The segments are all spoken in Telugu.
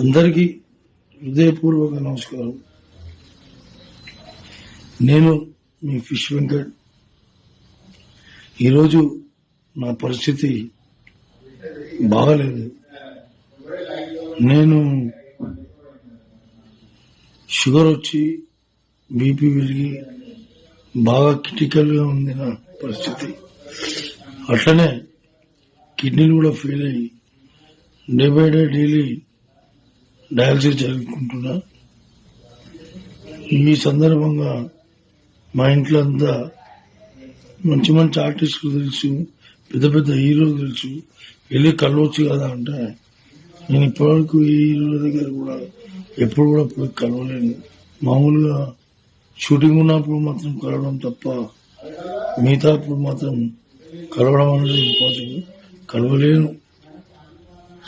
అందరికీ హృదయపూర్వక నమస్కారం. నేను మీ ఫిష్ వెంకట్. ఈరోజు నా పరిస్థితి బాగలేదు. నేను షుగర్ వచ్చి బీపీ పెరిగి బాగా క్రిటికల్గా ఉంది నా పరిస్థితి. అట్లనే కిడ్నీలు కూడా ఫెయిల్ అయ్యి day by day daily dialysis జరుపుకుంటున్నా ఈ సందర్భంగా మా ఇంట్లో అంతా మంచి మంచి ఆర్టిస్టులు తెలుసు పెద్ద పెద్ద హీరోలు తెలుసు వెళ్ళి కలవచ్చు కదా అంటే నేను ఇప్పటివరకు ఈ హీరోల దగ్గర కూడా ఎప్పుడు కూడా పోయి కలవలేను. మామూలుగా షూటింగ్ ఉన్నప్పుడు మాత్రం కలవడం తప్ప మిగతా అప్పుడు మాత్రం కలవడం అనేది ఇంపాసిబుల్. కలవలేను.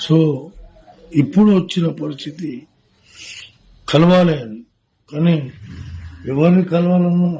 సో ఇప్పుడు వచ్చిన పరిస్థితి కలవాలి కానీ ఎవరిని కలవాలన్నా